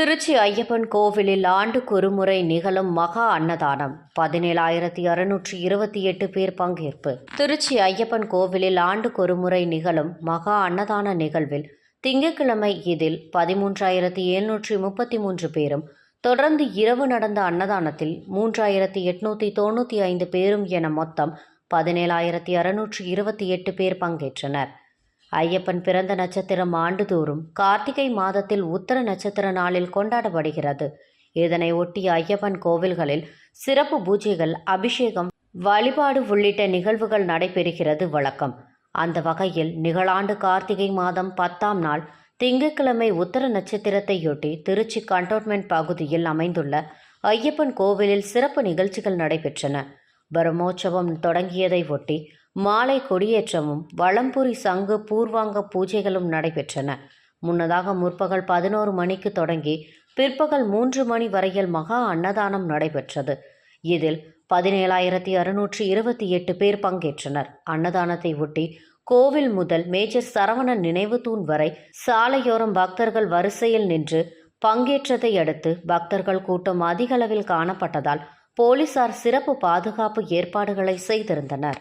திருச்சி ஐயப்பன் கோவிலில் ஆண்டுக்கு ஒருமுறை நிகழும் மகா அன்னதானம். பதினேழாயிரத்தி அறுநூற்றி இருபத்தி எட்டு பேர் பங்கேற்பு. திருச்சி ஐயப்பன் கோவிலில் ஆண்டுக்கு ஒருமுறை நிகழும் மகா அன்னதான நிகழ்வில் திங்கட்கிழமை இதில் பதிமூன்றாயிரத்தி எழுநூற்றி முப்பத்தி மூன்று பேரும் தொடர்ந்து இரவு நடந்த அன்னதானத்தில் மூன்றாயிரத்தி எட்நூற்றி தொண்ணூற்றி ஐந்து பேரும் என மொத்தம் பதினேழாயிரத்தி அறுநூற்றி இருபத்தி எட்டு பேர் பங்கேற்றனர். ஐயப்பன் பிறந்த நட்சத்திரம் ஆண்டுதோறும் கார்த்திகை மாதத்தில் உத்தர நட்சத்திர நாளில் கொண்டாடப்படுகிறது. இதனை ஒட்டி ஐயப்பன் கோவில்களில் சிறப்பு பூஜைகள் அபிஷேகம் வழிபாடு உள்ளிட்ட நிகழ்வுகள் நடைபெறுகிறது வழக்கம். அந்த வகையில் நிகழாண்டு கார்த்திகை மாதம் பத்தாம் நாள் திங்கட்கிழமை உத்தர நட்சத்திரத்தையொட்டி திருச்சி கண்டோன்மெண்ட் பகுதியில் அமைந்துள்ள ஐயப்பன் கோவிலில் சிறப்பு நிகழ்ச்சிகள் நடைபெற்றன. பிரம்மோற்சவம் தொடங்கியதை ஒட்டி மாலை கொடியேற்றமும் வளம்புரி சங்கு பூர்வாங்க பூஜைகளும் நடைபெற்றன. முன்னதாக முற்பகல் பதினோரு மணிக்கு தொடங்கி பிற்பகல் மூன்று மணி வரையில் மகா அன்னதானம் நடைபெற்றது. இதில் பதினேழாயிரத்தி அறுநூற்றி இருபத்தி எட்டு பேர் பங்கேற்றனர். அன்னதானத்தை ஒட்டி கோவில் முதல் மேஜர் சரவணன் நினைவு தூண் வரை சாலையோரம் பக்தர்கள் வரிசையில் நின்று பங்கேற்றதை அடுத்து பக்தர்கள் கூட்டம் அதிகளவில் காணப்பட்டதால் போலீசார் சிறப்பு பாதுகாப்பு ஏற்பாடுகளை செய்திருந்தனர்.